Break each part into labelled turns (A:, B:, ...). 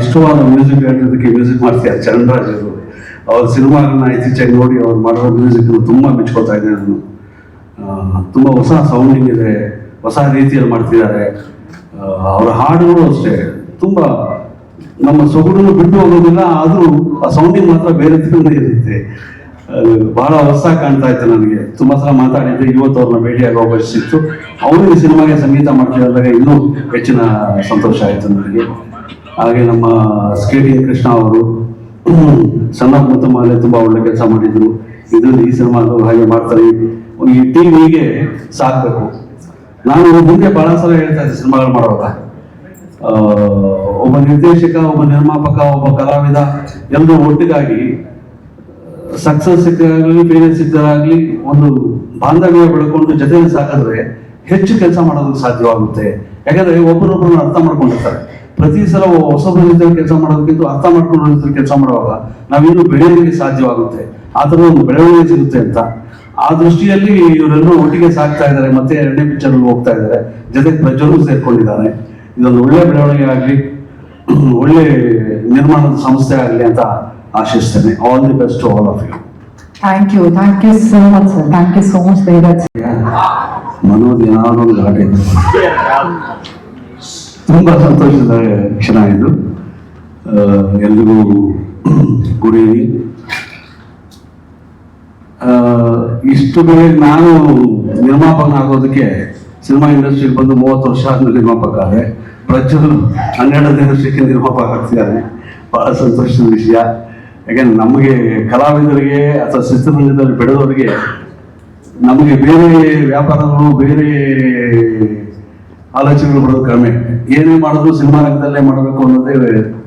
A: ಇಷ್ಟವಾದ music ಡೈರೆಕ್ಟರ್ಗೆ music ಮಾಡ್ತೀಯ? ಚರಣರಾಜ್ ಅವರು ಅವ್ರ ಸಿನಿಮಾಗಳನ್ನ ಇತ್ತೀಚೆಗೆ ನೋಡಿ ಅವ್ರು ಮಾಡಿರೋ ಮ್ಯೂಸಿಕ್ ತುಂಬ ಮೆಚ್ಕೋತಾ ಇದ್ದೆ ನಾನು ತುಂಬ ಹೊಸ ಸೌಂಡಿಂಗ್ ಇದೆ, ಹೊಸ ರೀತಿಯಲ್ಲಿ ಮಾಡ್ತಿದ್ದಾರೆ. ಅವರ ಹಾಡುಗಳು ಅಷ್ಟೇ. ತುಂಬ ನಮ್ಮ ಸೊಗಡನ್ನು ಬಿಟ್ಟು ಹೋಗೋದಿಲ್ಲ, ಆದರೂ ಆ ಸೌಂಡಿಂಗ್ ಮಾತ್ರ ಬೇರೆ ಥರನೇ ಇರುತ್ತೆ. ಬಹಳ ಹೊಸ ಕಾಣ್ತಾ ಇತ್ತು ನನಗೆ. ತುಂಬ ಸಲ ಮಾತಾಡಿದ್ದೆ, ಇವತ್ತು ಅವ್ರನ್ನ ಭೇಟಿಯಾಗಿ ಅವಕಾಶ ಸಿಕ್ತು. ಅವರು ಈ ಸಿನಿಮಾಗೆ ಸಂಗೀತ ಮಾಡ್ತಿದ್ದಾಗ ಇನ್ನೂ ಹೆಚ್ಚಿನ ಸಂತೋಷ ಆಯಿತು ನನಗೆ. ಹಾಗೆ ನಮ್ಮ ಸ್ಕೇಟಿಂಗ್ ಕೃಷ್ಣ ಅವರು ಸಣ್ಣ ಮುತ್ತಮಾಲೆ ತುಂಬಾ ಒಳ್ಳೆ ಕೆಲಸ ಮಾಡಿದ್ರು. ಇದರಲ್ಲಿ ಈ ಸಿನಿಮಾ ಹಾಗೆ ಮಾಡ್ತಾರೆ. ಈ ಟಿವಿಗೆ ಸಾಕಬೇಕು. ನಾನು ಮುಂದೆ ಬಹಳ ಸಲ ಹೇಳ್ತಾ ಇದ್ದೆ ಸಿನಿಮಾಗಳು ಮಾಡುವಾಗ. ಒಬ್ಬ ನಿರ್ದೇಶಕ, ಒಬ್ಬ ನಿರ್ಮಾಪಕ, ಒಬ್ಬ ಕಲಾವಿದ ಎಲ್ಲರೂ ಒಟ್ಟಿಗಾಗಿ, ಸಕ್ಸಸ್ ಸಿಕ್ಕಾಗಲಿ ಬೇರೆ ಸಿಕ್ಕಾಗಲಿ ಒಂದು ಬಾಂಧವ್ಯ ಬೆಳ್ಕೊಂಡು ಜೊತೆಯಲ್ಲಿ ಸಾಕಿದ್ರೆ ಹೆಚ್ಚು ಕೆಲಸ ಮಾಡೋದಕ್ಕೆ ಸಾಧ್ಯವಾಗುತ್ತೆ. ಯಾಕಂದ್ರೆ ಒಬ್ಬರೊಬ್ಬರನ್ನ ಅರ್ಥ ಮಾಡ್ಕೊಂಡಿರ್ತಾರೆ. ಪ್ರತಿ ಸಲ ಹೊಸಬ್ರ ಜೊತೆ ಕೆಲಸ ಮಾಡೋದಕ್ಕಿಂತ ಅರ್ಥ ಮಾಡ್ಕೊಂಡು ಜೊತೆ ಕೆಲಸ ಮಾಡುವಾಗ ನಾವಿನ್ನೂ ಬೆಳೆಯೋದಕ್ಕೆ ಸಾಧ್ಯವಾಗುತ್ತೆ. ಆ ಥರ ಒಂದು ಬೆಳವಣಿಗೆ ಸಿಗುತ್ತೆ ಅಂತ. ಆ ದೃಷ್ಟಿಯಲ್ಲಿ ಇವರೆಲ್ಲರೂ ಒಟ್ಟಿಗೆ ಸಾಕ್ತಾ ಇದ್ದಾರೆ ಮತ್ತೆ ಎರಡನೇ ಪಿಕ್ಚರ್ ಹೋಗ್ತಾ ಇದ್ದಾರೆ. ಜೊತೆಗೆ ಪ್ರಜ್ವಲು ಸೇರ್ಕೊಂಡಿದ್ದಾರೆ. ಇದೊಂದು ಒಳ್ಳೆ ಬೆಳವಣಿಗೆ ಆಗಲಿ ಒಳ್ಳೆ ನಿರ್ಮಾಣದ ಸಂಸ್ಥೆ ಆಗಲಿ ಅಂತ ಆಶಿಸ್ತೇನೆ. All the best all of you
B: thank you thank you so much sir thank you so much ಮನೋದಿನ
A: Manoj ಏನಾದ್ರು ಒಂದು ಘಾಟೆ. ಇದೆ. ತುಂಬಾ ಸಂತೋಷದ ಕ್ಷಣ ಇದು. ಎಲ್ರಿಗೂ ಈವ್ನಿಂಗ್ ಇಷ್ಟು ಬೇಗ ನಾನು ನಿರ್ಮಾಪಕ ಆಗೋದಕ್ಕೆ ಸಿನಿಮಾ ಇಂಡಸ್ಟ್ರಿಗೆ ಬಂದು ಮೂವತ್ತು ವರ್ಷ ಆದ್ಮೇಲೆ ನಿರ್ಮಾಪಕ ಆದರೆ ಪ್ರಜ್ವಲ್ ಹನ್ನೆರಡನೇ ವರ್ಷಕ್ಕೆ ನಿರ್ಮಾಪಕ ಆಗ್ತಿದ್ದಾರೆ ಬಹಳ ಸಂತೋಷದ ವಿಷಯ. ಯಾಕೆಂದ್ರೆ ನಮಗೆ ಕಲಾವಿದರಿಗೆ ಅಥವಾ ಚಿತ್ರರಂಗದಲ್ಲಿ ಬೆಳೆದವರಿಗೆ ನಮಗೆ ಬೇರೆ ವ್ಯಾಪಾರಗಳು, ಬೇರೆ ಆಲೋಚನೆಗಳು ಬರೋದು ಕಡಿಮೆ. ಏನೇ ಮಾಡಿದ್ರು ಸಿನಿಮಾ ರಂಗದಲ್ಲೇ ಮಾಡಬೇಕು ಅನ್ನೋದೇ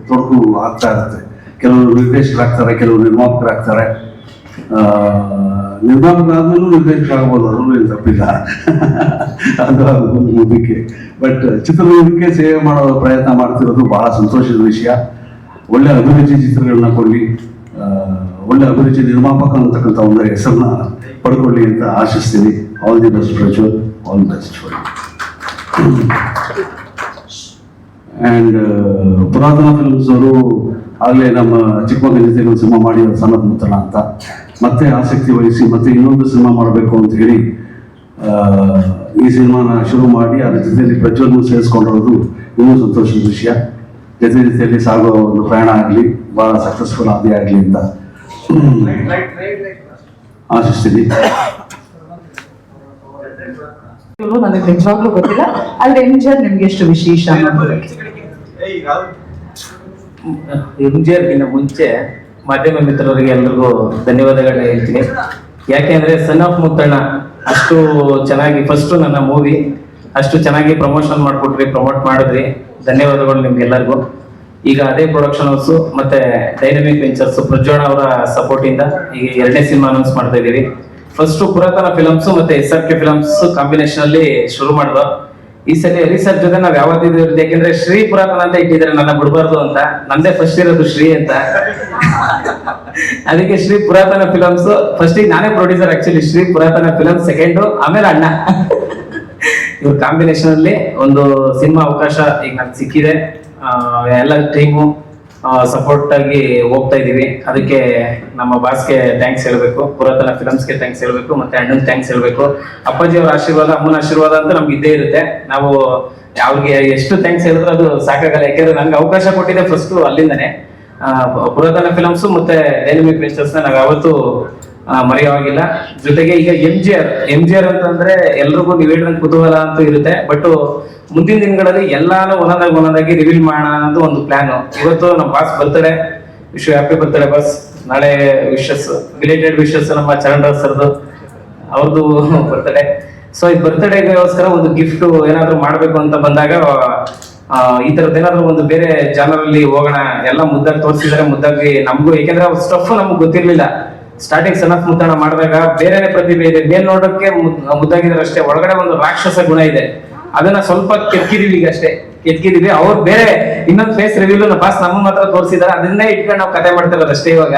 A: ತೊಡಕು ಆಗ್ತಾ ಇರುತ್ತೆ. ಕೆಲವರು ನಿರ್ದೇಶಕರಾಗ್ತಾರೆ, ಕೆಲವರು ನಿರ್ಮಾಪಕರಾಗ್ತಾರೆ. ನಿರ್ಮಾಪಕರಾದ್ಮೇಲೂ ನಿರ್ದೇಶಕರಾಗ್ಬೋದು, ಅದರಲ್ಲೂ ಏನು ತಪ್ಪಿಲ್ಲ. ಅದು ಇದಕ್ಕೆ ಬಟ್ ಚಿತ್ರರಂಗಕ್ಕೆ ಸೇವೆ ಮಾಡೋ ಪ್ರಯತ್ನ ಮಾಡ್ತಿರೋದು ಬಹಳ ಸಂತೋಷದ ವಿಷಯ. ಒಳ್ಳೆ ಅಭಿರುಚಿ ಚಿತ್ರಗಳನ್ನ ಕೊಡಿ ಒಳ್ಳೆ ಅಭಿರುಚಿ ನಿರ್ಮಾಪಕ ಅಂತಕ್ಕಂಥ ಒಂದು ಹೆಸರನ್ನ ಪಡ್ಕೊಳ್ಳಿ ಅಂತ ಆಶಿಸ್ತೀನಿ. All the best Prajwal all best for and Puratana films ಅವರು ಆಗಲೇ ನಮ್ಮ ಜೊತೆಗೆ ಒಂದು ಸಿನಿಮಾ ಮಾಡಿ ಸನ್ನದ್ ಮುತ್ತಲ ಅಂತ. ಮತ್ತೆ ಆಸಕ್ತಿ ವಹಿಸಿ ಮತ್ತೆ ಇನ್ನೊಂದು ಸಿನಿಮಾ ಮಾಡಬೇಕು ಅಂತ ಹೇಳಿ ಈ ಸಿನಿಮಾನ ಶುರು ಮಾಡಿ ಅದ್ರ ಜೊತೆಯಲ್ಲಿ ಪ್ರಜ್ವಲ್ನ ಸೇರಿಸ್ಕೊಂಡಿರೋದು ಇನ್ನೂ ಸಂತೋಷದ ವಿಷಯ. ಜೊತೆ ಜೊತೆಯಲ್ಲಿ ಸಾಗೋ ಒಂದು ಪ್ರಯಾಣ ಆಗಲಿ ಬಹಳ ಸಕ್ಸಸ್ಫುಲ್ ಆಗಿ ಆಗಲಿ ಅಂತ. ಆಶಿಸ್ತೀನಿ.
B: ಇವ್ರು ನನಗೆ ನಿಜವಾಗ್ಲೂ ಗೊತ್ತಿಲ್ಲ. ಆದ್ರೆ ನಿಮ್ಗೆ ಎಷ್ಟು ವಿಶೇಷ?
C: ಎಂಜಿಆರ್ಗಿಂತ ಮುಂಚೆ ಮಾಧ್ಯಮ ಮಿತ್ರರಿಗೆ ಎಲ್ರಿಗೂ ಧನ್ಯವಾದಗಳನ್ನ ಹೇಳ್ತೀನಿ. ಯಾಕೆಂದ್ರೆ ಸನ್ ಆಫ್ ಮುತ್ತಣ್ಣ ಅಷ್ಟು ಚೆನ್ನಾಗಿ ಫಸ್ಟ್ ನನ್ನ ಮೂವಿ ಅಷ್ಟು ಚೆನ್ನಾಗಿ ಪ್ರಮೋಷನ್ ಮಾಡ್ಕೊಟ್ರಿ ಪ್ರಮೋಟ್ ಮಾಡಿದ್ರಿ. ಧನ್ಯವಾದಗಳು ನಿಮ್ಗೆಲ್ಲರಿಗೂ. ಈಗ ಅದೇ ಪ್ರೊಡಕ್ಷನ್ ಹೌಸ್ ಮತ್ತೆ ಡೈನಮಿಕ್ ವೆಂಚರ್ಸ್ ಪ್ರಜ್ವಳ ಅವರ ಸಪೋರ್ಟ್ ಇಂದ ಈಗ ಎರಡನೇ ಸಿನಿಮಾ ಅನೌನ್ಸ್ ಮಾಡ್ತಾ ಇದೀವಿ ಫಸ್ಟ್ ಪುರಾತನ ಫಿಲಮ್ಸ್ ಮತ್ತೆ S R K films combination ಅಲ್ಲಿ ಶುರು ಮಾಡಿದ್ರು ಈ ಸಲ ರಿಸರ್ಚ್ ಜೊತೆ ನಾವ್ ಯಾವತ್ತಿದ್ರು ಯಾಕೆಂದ್ರೆ ಶ್ರೀ ಪುರಾತನ ಅಂತ ಇಟ್ಟಿದ್ರೆ ನನ್ನ ಬಿಡಬಾರ್ದು ಅಂತ. ನಂದೇ ಫಸ್ಟ್ ಇರೋದು ಶ್ರೀ ಅಂತ. ಅದಕ್ಕೆ ಶ್ರೀ ಪುರಾತನ ಫಿಲಮ್ಸ್ ಫಸ್ಟ್ ನಾನೇ producer actually Shri Puratana film second ಆಮೇಲೆ ಅಣ್ಣ. ಇವ್ರ ಕಾಂಬಿನೇಷನ್ ಅಲ್ಲಿ ಒಂದು ಸಿನಿಮಾ ಅವಕಾಶ ಈಗ ನನ್ಗೆ ಸಿಕ್ಕಿದೆ. ಎಲ್ಲ ಟೀಮು ಸಪೋರ್ಟ್ ಆಗಿ ಹೋಗ್ತಾ ಇದೀವಿ. ಅದಕ್ಕೆ ನಮ್ಮ ಬಾಸ್ಗೆ ಥ್ಯಾಂಕ್ಸ್ ಹೇಳಬೇಕು. ಪುರಾತನ ಫಿಲಮ್ಸ್ಗೆ ಥ್ಯಾಂಕ್ಸ್ ಹೇಳಬೇಕು ಮತ್ತೆ ಅಣ್ಣನ್ ಥ್ಯಾಂಕ್ಸ್ ಹೇಳಬೇಕು. ಅಪ್ಪಾಜಿ ಅವರ ಆಶೀರ್ವಾದ ಅಮ್ಮನ ಆಶೀರ್ವಾದ ಅಂತ ನಮ್ಗೆ ಇದ್ದೇ ಇರುತ್ತೆ. ನಾವು ಅವ್ರಿಗೆ ಎಷ್ಟು ಥ್ಯಾಂಕ್ಸ್ ಹೇಳಿದ್ರು ಅದು ಸಾಕಾಗಲ್ಲ. ಯಾಕೆಂದ್ರೆ ನಂಗೆ ಅವಕಾಶ ಕೊಟ್ಟಿದೆ ಫಸ್ಟ್ ಅಲ್ಲಿಂದನೇ. ಪುರಾತನ ಫಿಲಮ್ಸು ಮತ್ತೆ ಡೈನಮಿಕ್ ಪಿಕ್ಚರ್ಸ್ನ ನಾವು ಯಾವತ್ತೂ ಆ, ಮರೆಯೋವಾಗಿಲ್ಲ. ಜೊತೆಗೆ ಈಗ M G R M G R ಅಂತಂದ್ರೆ ಎಲ್ರಿಗೂ ನೀವು ಕುತೂಹಲ ಅಂತೂ ಇರುತ್ತೆ. ಬಟ್ ಮುಂದಿನ ದಿನಗಳಲ್ಲಿ ಎಲ್ಲಾನು ಒಂದೊಂದಾಗಿ ಒಂದೊಂದಾಗಿ ರಿವೀಲ್ ಮಾಡೋಣ ಅನ್ನೋದು ಒಂದು ಪ್ಲಾನ್ ಇವತ್ತು ನಮ್ಮ ಬಾಸ್ ಬರ್ತಾರೆ. ವಿಶ್ ಹ್ಯಾಪಿ ಬರ್ತಡೆ ಬಾಸ್ ನಾಳೆ ವಿಶಸ್ ರಿಲೇಟೆಡ್ ವಿಶಸ್ ನಮ್ಮ ಚರಣ್ ಸರ್ದು. ಅವ್ರದ್ದು ಬರ್ತಡೆ ಸೊ ಈ ಬರ್ತ್ಡೇಗೋಸ್ಕರ ಒಂದು ಗಿಫ್ಟ್ ಏನಾದ್ರು ಮಾಡ್ಬೇಕು ಅಂತ ಬಂದಾಗ ಈ ತರದ್ ಏನಾದ್ರು ಒಂದು ಬೇರೆ ಜಾನರ್ ಅಲ್ಲಿ ಹೋಗೋಣ. ಎಲ್ಲ ಮುದ್ದಾಗಿ ತೋರಿಸಿದ್ರೆ, ಮುದ್ದಾಗಿ ನಮಗೂ. ಏಕೆಂದ್ರೆ ಅವ್ರ ಸ್ಟಫ್ ನಮ್ಗೆ ಗೊತ್ತಿರ್ಲಿಲ್ಲ. ಸ್ಟಾರ್ಟಿಂಗ್ ಸನ್ ಆಫ್ ಮುದ್ದಾಣ ಮಾಡಿದಾಗ ಬೇರೆನೆ ಪ್ರತಿಭೆ ಇದೆ. ಮೇಲ್ ನೋಡೋಕೆ ಮುದ್- ಮುದ್ದಾಗಿದ್ದಾರೆ ಅಷ್ಟೇ. ಒಳಗಡೆ ಒಂದು ರಾಕ್ಷಸ ಗುಣ ಇದೆ. ಅದನ್ನ ಸ್ವಲ್ಪ ಕೆತ್ಕಿದೀವಿ ಅಷ್ಟೇ. ಕೆತ್ಕಿದೀವಿ. ಅವ್ರು ಬೇರೆ ಇನ್ನೊಂದು ಫೇಸ್ ರಿವ್ಯೂ ಬಾಸ್ ನಮ್ಮ ಮಾತ್ರ ತೋರಿಸಿದಾರೆ. ಅದನ್ನೇ ಇಟ್ಕೊಂಡು ನಾವು ಕತೆ ಮಾಡ್ತಿರೋದು ಅಷ್ಟೇ ಇವಾಗ.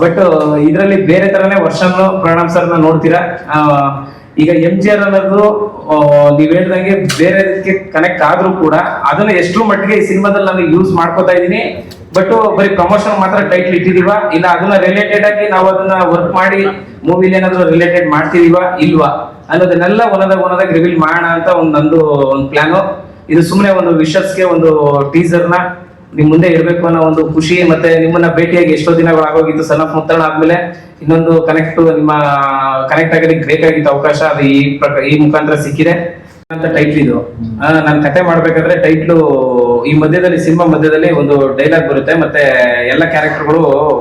C: ಬಟ್ ಇದರಲ್ಲಿ ಬೇರೆ ತರನೇ ವರ್ಷನ್ ಪ್ರಣಾಮ್ ಸರ್ನ ನೋಡ್ತೀರಾ? ಈಗ ಎಂ ಜಿ ಆರ್ ಅನ್ನೋದು ನೀವ್ ಹೇಳ್ದಂಗೆ ಬೇರೆದಕ್ಕೆ ಕನೆಕ್ಟ್ ಆದ್ರೂ ಕೂಡ ಅದನ್ನ ಎಷ್ಟು ಮಟ್ಟಿಗೆ ಈ ಸಿನಿಮಾದಲ್ಲಿ ನಾನು ಯೂಸ್ ಮಾಡ್ಕೋತಾ ಇದೀನಿ ಬಟ್ ಬರೀ ಪ್ರಮೋಷನ್ ಮಾತ್ರ ಟೈಟ್ಲ್ ಇಟ್ಟಿದೀವ? ಇಲ್ಲ, ಅದನ್ನ ರಿಲೇಟೆಡ್ ಆಗಿ ನಾವು ಅದನ್ನ ವರ್ಕ್ ಮಾಡಿ ಮೂವಿಲಿ ಏನಾದ್ರು ರಿಲೇಟೆಡ್ ಮಾಡ್ತಿದೀವ ಇಲ್ವಾ? ಅನ್ನೋದನ್ನೆಲ್ಲ ಒಂದಾಗ ಒಂದಾಗ ರಿವೀಲ್ ಮಾಡೋಣ ಅಂತ ಒಂದು ನಂದು ಒಂದು ಪ್ಲಾನು ಇದು ಸುಮ್ಮನೆ ಒಂದು ವಿಷಸ್ಗೆ ಒಂದು ಟೀಸರ್ನ ನಿಮ್ ಮುಂದೆ ಇರಬೇಕು ಅನ್ನೋ ಒಂದು ಖುಷಿ ಮತ್ತೆ ನಿಮ್ಮನ್ನ ಭೇಟಿಯಾಗಿ ಎಷ್ಟೋ ದಿನಗಳು ಆಗೋಗಿತ್ತು, ಸಣ್ಣ ಮುತ್ತರಣ ಆದ್ಮೇಲೆ ಇನ್ನೊಂದು ಕನೆಕ್ಟ್ ನಿಮ್ಮ ಕನೆಕ್ಟ್ ಆಗೋದಕ್ಕೆ ಬೇಕಾಗಿತ್ತು ಅವಕಾಶ, ಅದು ಈ ಪ್ರಕ- ಈ ಮುಖಾಂತರ ಸಿಕ್ಕಿದೆ. ಅಂತ ಟೈಟ್ಲ್ ಇದು. ನಾನು ಕತೆ ಮಾಡ್ಬೇಕಾದ್ರೆ ಟೈಟ್ಲು ಈ ಮಧ್ಯದಲ್ಲಿ ಸಿನಿಮಾ ಮಧ್ಯದಲ್ಲಿ ಒಂದು ಡೈಲಾಗ್ ಬರುತ್ತೆ. ಮತ್ತೆ ಎಲ್ಲ ಕ್ಯಾರೆಕ್ಟರ್ಗಳು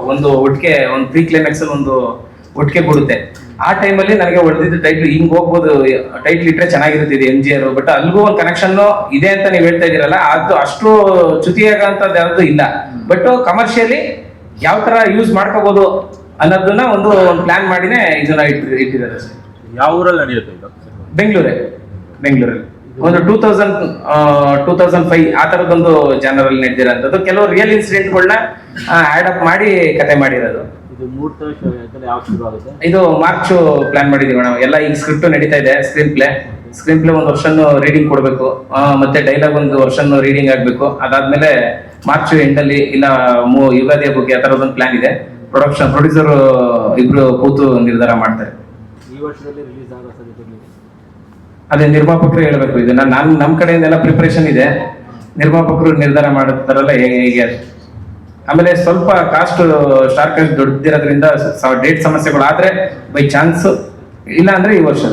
C: ಒಂದು ಒಟ್ಟಿಗೆ ಒಂದು ಪ್ರೀ ಕ್ಲೈಮ್ಯಾಕ್ಸ್ ಅಲ್ಲಿ ಒಂದು ಒಟ್ಟಿಗೆ ಕೊಡುತ್ತೆ. ಆ ಟೈಮಲ್ಲಿ ನನಗೆ ಹೊಡೆದಿದ್ದ ಟೈಟ್ಲ್ ಹಿಂಗ್ ಹೋಗ್ಬೋದು. ಟೈಟ್ಲ್ ಇಟ್ರೆ ಚೆನ್ನಾಗಿರುತ್ತೆ ಇದು ಎಂ ಜಿ ಆರ್ ಬಟ್ ಅಲ್ಲಿಗೂ ಒಂದು ಕನೆಕ್ಷನ್ ಇದೆ ಅಂತ ನೀವು ಹೇಳ್ತಾ ಇದೀರಲ್ಲ ಅದು ಅಷ್ಟು ಚ್ಯುತಿಯಾಗಂತದ್ದು ಯಾವ್ದು ಇಲ್ಲ. ಬಟ್ ಕಮರ್ಷಿಯಲಿ ಯಾವ ತರ ಯೂಸ್ ಮಾಡ್ಕೋಬಹುದು ಅನ್ನೋದನ್ನ ಒಂದು ಒಂದು ಪ್ಲಾನ್ ಮಾಡಿನೇ ಇದನ್ನ ಇಟ್- ಇಟ್ಟಿದ್ದಾರೆ
D: ಯಾವ ಊರಲ್ಲಿ ನಡೆಯುತ್ತೆ
C: ಬೆಂಗಳೂರೇ. ಬೆಂಗಳೂರಲ್ಲಿ. ಒಂದು two thousand two thousand five ಆ ತರದೊಂದು ಜನರಲ್ ನಡೆದಿರೋ ನಡೆದಿರೋಂಥದ್ದು ಕೆಲವು ರಿಯಲ್ ಇನ್ಸಿಡೆಂಟ್ಗಳನ್ನ ಆಡ್ ಅಪ್ ಮಾಡಿ ಕತೆ ಮಾಡಿರೋದು.
D: ಇದು
C: ಮಾರ್ಚ್ ಪ್ಲಾನ್ ಮಾಡಿದೀವಿ ಮೇಡಮ್ ಎಲ್ಲ ಈಗ ಸ್ಕ್ರಿಪ್ಟ್ ನಡೀತಾ ಇದೆ ಸ್ಕ್ರೀನ್ ಪ್ಲೇ ಸ್ಕ್ರೀನ್ ಪ್ಲೇ ಒಂದು ವರ್ಷನ್ ರೀಡಿಂಗ್ ಕೊಡಬೇಕು. ಮತ್ತೆ ಡೈಲಾಗ್ ಒಂದು ವರ್ಷನ್ ರೀಡಿಂಗ್ ಆಗ್ಬೇಕು. ಅದಾದ್ಮೇಲೆ ಮಾರ್ಚ್ ಎಂಡಲ್ಲಿ ಇಲ್ಲ ಮೂ- ಯುಗಾದಿ ಹಬ್ಬಕ್ಕೆ ಆ ಥರದೊಂದು ಪ್ಲಾನ್ ಇದೆ. ಪ್ರೊಡಕ್ಷನ್ ಪ್ರೊಡ್ಯೂಸರ್ ಇಬ್ರು ಕೂತು ನಿರ್ಧಾರ ಮಾಡ್ತಾರೆ.
D: ಈ ವರ್ಷದಲ್ಲಿ ರಿಲೀಸ್ ಆಗೋ ಸಾಧ್ಯತೆ.
C: ಅದೇ ನಿರ್ಮಾಪಕರು ಹೇಳ್ಬೇಕು ಇದನ್ನ ನಾನು ನಮ್ಮ ಕಡೆಯಿಂದೆಲ್ಲ ಪ್ರಿಪರೇಷನ್ ಇದೆ. ನಿರ್ಮಾಪಕರು ನಿರ್ಧಾರ ಮಾಡುತ್ತಾರಲ್ಲ ಹೇಗೆ. ಆಮೇಲೆ ಸ್ವಲ್ಪ ಕಾಸ್ಟ್ ಸ್ಟಾರ್ ದೊಡ್ಡದಿರೋದ್ರಿಂದ ಡೇಟ್ ಸಮಸ್ಯೆಗಳು ಆದ್ರೆ ಬೈ ಚಾನ್ಸ್ ಇಲ್ಲ ಅಂದ್ರೆ ಈ ವರ್ಷ